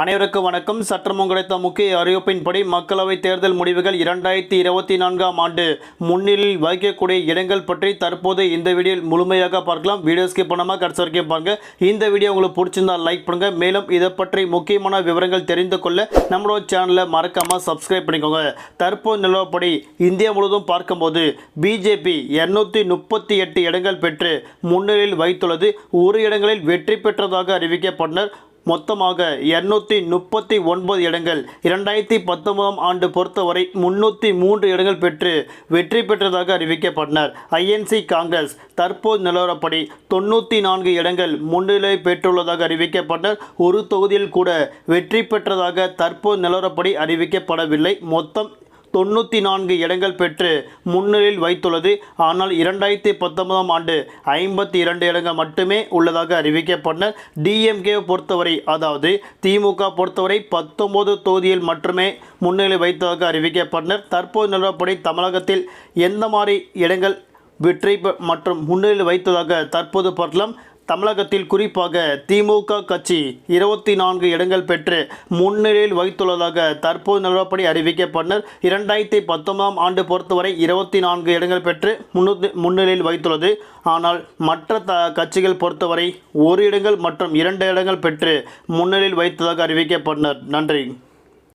அனைவருக்கும் வணக்கம். சற்றமும் கிடைத்த முக்கிய அறிவிப்பின்படி மக்களவைத் தேர்தல் முடிவுகள் இரண்டாயிரத்தி இருபத்தி நான்காம் ஆண்டு முன்னிலையில் வகிக்கக்கூடிய இடங்கள் பற்றி தற்போது இந்த வீடியோ முழுமையாக பார்க்கலாம். வீடியோ ஸ்கிப் பண்ணாமல் கடைசி வரைக்கும் பாருங்க. இந்த வீடியோ உங்களுக்கு பிடிச்சிருந்தா லைக் பண்ணுங்க. மேலும் இதை பற்றி முக்கியமான விவரங்கள் தெரிந்து கொள்ள நம்மளோட சேனலை மறக்காம சப்ஸ்கிரைப் பண்ணிக்கோங்க. தற்போது நிலவப்படி இந்தியா முழுவதும் பார்க்கும்போது பிஜேபி இருநூத்தி முப்பத்தி எட்டு இடங்கள் பெற்று முன்னிலையில் வைத்துள்ளது. ஒரு இடங்களில் வெற்றி பெற்றதாக அறிவிக்கப்பட்டனர். மொத்தமாக இருநூத்தி முப்பத்தி ஒன்பது இடங்கள். இரண்டாயிரத்தி பத்தொன்பதாம் ஆண்டு பொறுத்தவரை முன்னூற்றி மூன்று இடங்கள் பெற்று வெற்றி பெற்றதாக அறிவிக்கப்பட்டனர். ஐஎன்சி காங்கிரஸ் தற்போது நிலவரப்படி தொண்ணூற்றி நான்கு இடங்கள் முன்னிலை பெற்றுள்ளதாக அறிவிக்கப்பட்டனர். ஒரு தொகுதியில் கூட வெற்றி பெற்றதாக தற்போது நிலவரப்படி அறிவிக்கப்படவில்லை. மொத்தம் தொண்ணூற்றி நான்கு இடங்கள் பெற்று முன்னிலையில் வைத்துள்ளது. ஆனால் இரண்டாயிரத்தி பத்தொன்பதாம் ஆண்டு ஐம்பத்தி இரண்டு இடங்கள் மட்டுமே உள்ளதாக அறிவிக்கப்பட்டனர் டிஎம்கேவை பொறுத்தவரை அதாவது திமுக பொறுத்தவரை பத்தொன்பது தொகுதியில் மட்டுமே முன்னிலை வைத்ததாக அறிவிக்கப்பட்டனர் தற்போது நிலவரப்படி தமிழகத்தில் எந்த மாதிரி இடங்கள் வெற்றி பெ- மற்றும் முன்னிலையில் வைத்ததாக தற்போது பார்க்கலாம் தமிழகத்தில் குறிப்பாக திமுக கட்சி இருபத்தி நான்கு இடங்கள் பெற்று முன்னிலையில் வைத்துள்ளதாக தற்போது நிலவரப்படி அறிவிக்கப்பட்டனர். இரண்டாயிரத்தி பத்தொன்பதாம் ஆண்டு பொறுத்தவரை இருபத்தி நான்கு இடங்கள் பெற்று முன்னிலையில் வைத்துள்ளது. ஆனால் மற்ற த கட்சிகள் பொறுத்தவரை ஒரு இடங்கள் மற்றும் இரண்டு இடங்கள் பெற்று முன்னிலையில் வைத்ததாக அறிவிக்கப்பட்டனர். நன்றி.